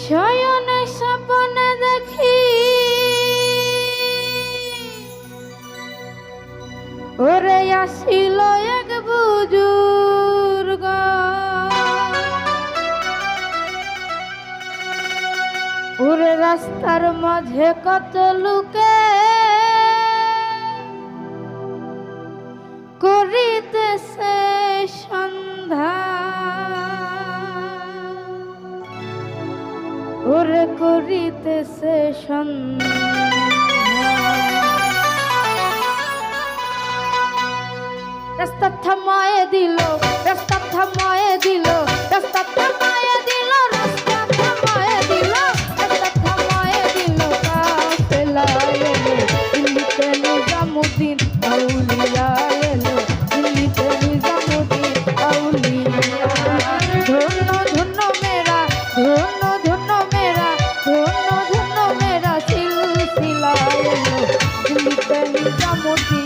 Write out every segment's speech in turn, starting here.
শয়ন স্বপন দেখি। ওরে আসিল এক বুজুর্গ। ওরে রাস্তার মাঝে কত লুকে করিতেছে সন্ধ্যা। ঘুরে করিতেছে সন্ধ্যা। more thing.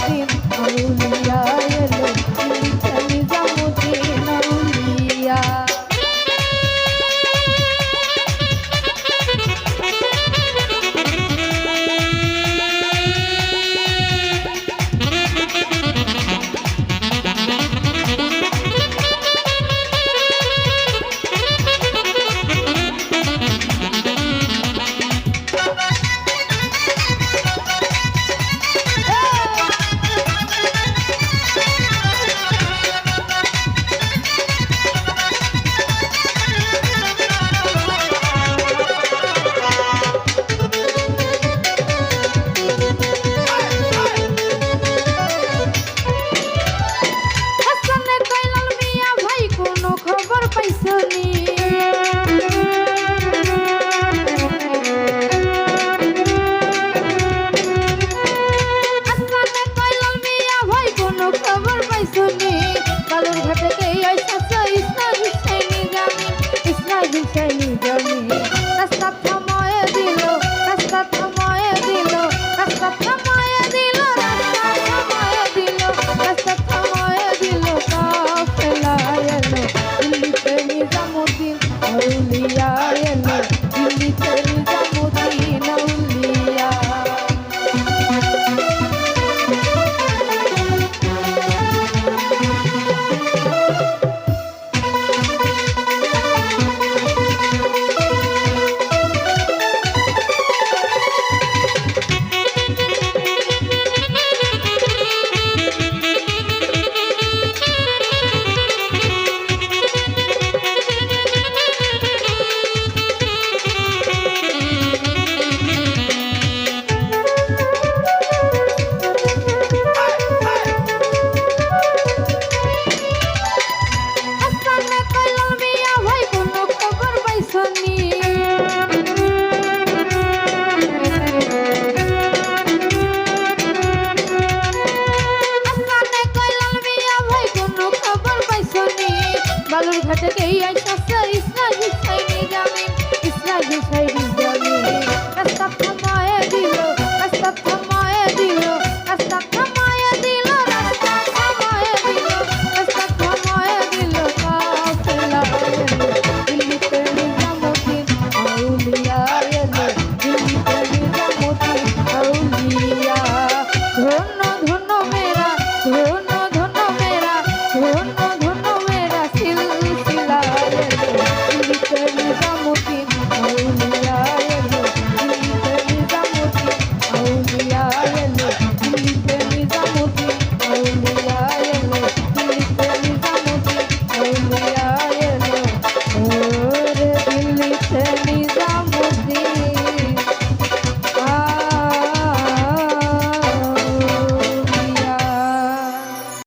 দিন